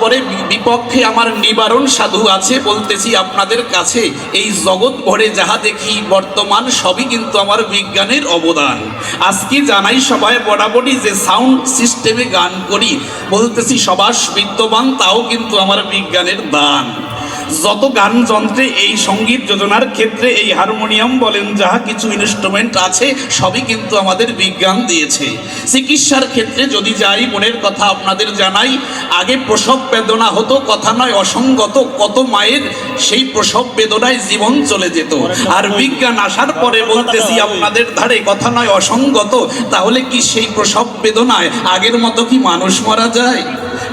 পরে বি- বিপক্ষে আমার নিবারণ সাধু আছে বলতেছি আপনাদের কাছে, এই জগৎ ভরে যাহা দেখি, বর্তমান সবই কিন্তু আমার বিজ্ঞানের অবদান। আজকে জানাই সবাই বরাবরই যে সাউন্ড সিস্টেমে গান করি, বলতেছি সবার বিদ্যমান, তাও কিন্তু আমার বিজ্ঞানের দান। যত গান যন্ত্রে এই সংগীত যোজনার ক্ষেত্রে এই হারমোনিয়াম বলেন যাহা কিছু ইনস্ট্রুমেন্ট আছে, সবই কিন্তু আমাদের বিজ্ঞান দিয়েছে। চিকিৎসার ক্ষেত্রে যদি যাই, মনের কথা আপনাদের জানাই, আগে প্রসব বেদনা হতো, কথা নয় অসঙ্গত, কত মায়ের সেই প্রসব বেদনায় জীবন চলে যেত। আর বিজ্ঞান আসার পরে বলতেছি, আপনাদের ধারে কথা নয় অসঙ্গত, তাহলে কি সেই প্রসব বেদনায় আগের মতো কি মানুষ মারা যায়?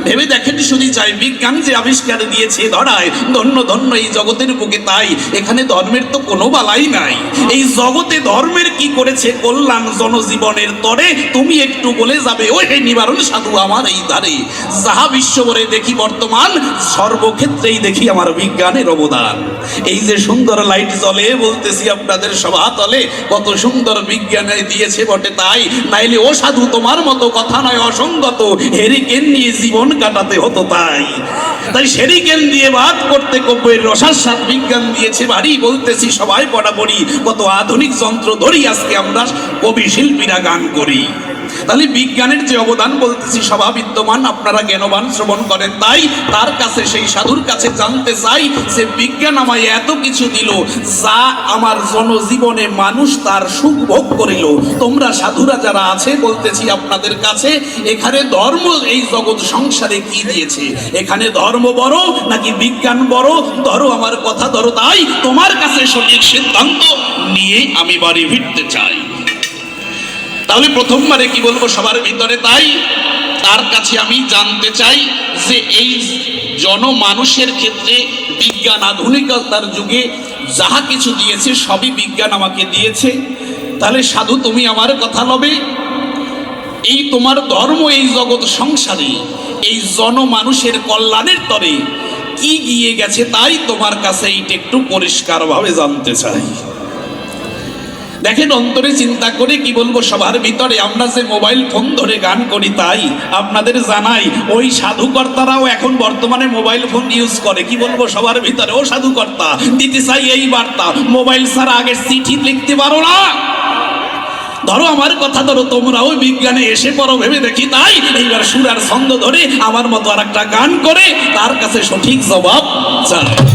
ভেবে দেখেন শুধু চাই, বিজ্ঞান যে আবিষ্কার দিয়েছে ধরায় ধন্য ধন্য এই জগতের বুকে তাই, এখানে ধর্মের তো কোনো বালাই নাই। এই জগতে ধর্মের কি করেছে কল্যাণ জনজীবনের তরে, তুমি একটু বলে যাবে ও হে নিবারণ সাধু আমার এই ধারে যাহা বিশ্ববরে দেখি বর্তমান, সর্বক্ষেত্রেই দেখি আমার বিজ্ঞানের অবদান। এই যে সুন্দর লাইট জ্বলে, বলতেছি আপনাদের সভা তলে, কত সুন্দর বিজ্ঞানে দিয়েছে বটে তাই, নাইলে ও সাধু তোমার মতো কথা নয়, অসঙ্গত, হেরিকেন নিয়ে জীবন কাটাতে হতো তাই। তাই সেরিকেন দিয়ে বাদ করতে কব্যের রসাস্বাদ বিজ্ঞান দিয়েছে বাড়ি বলতেছি, সবাই বরাবরই কত আধুনিক যন্ত্র ধরি আজকে আমরা কবি শিল্পীরা গান করি। তাহলে বিজ্ঞানের যে অবদান বলতেছি সভা বিদ্যমান আপনারা জ্ঞানবান, শ্রবণ করেন। তাই তার কাছে, সেই সাধুর কাছে জানতে চাই যে বিজ্ঞান আমায় এত কিছু দিল যা আমার জনজীবনে মানুষ তার সুখ ভোগ করিল। তোমরা সাধুরা যারা আছে, বলতেছি আপনাদের কাছে, এখানে ধর্ম এই জগৎ সংসারে কি দিয়েছে? এখানে ধর্ম বড় নাকি বিজ্ঞান বড়? ধরো আমার কথা, ধরো তাই। তোমার কাছে সঠিক সিদ্ধান্ত নিয়ে আমি বাড়ি ফিরতে চাই। তাহলে প্রথমবারে কি বলব সবার ভিতরে তাই? তার কাছে আমি জানতে চাই যে এই জনমানুষের ক্ষেত্রে বিজ্ঞান আধুনিকতার যুগে যাহা কিছু দিয়েছে, সবই বিজ্ঞান আমাকে দিয়েছে। তাহলে সাধু, তুমি আমার কথা লবে? এই তোমার ধর্ম, এই জগৎ সংসারে, এই জনমানুষের কল্যাণের তরে কি গিয়ে গেছে তাই তোমার কাছে এইটা একটু পরিষ্কারভাবে জানতে চাই। দেখেন, অন্তরে চিন্তা করে কি বলব? সবার ভিতরে আমরা যে মোবাইল ফোন ধরে গান করি তাই আপনাদের জানাই, ওই সাধুকর্তারাও এখন বর্তমানে মোবাইল ফোন ইউজ করে। কি বলব? সবার ভিতরে, ও সাধুকর্তা, দিতে চাই এই বার্তা। মোবাইল ছাড়া আগে চিঠি লিখতে পারো না। ধরো আমার কথা, ধরো তোমরাও বিজ্ঞানে এসে পড়ো, ভেবে দেখি তাই। এইবার সুর আর ছন্দ ধরে আমার মতো আর একটা গান করে, তার কাছে সঠিক জবাব চায়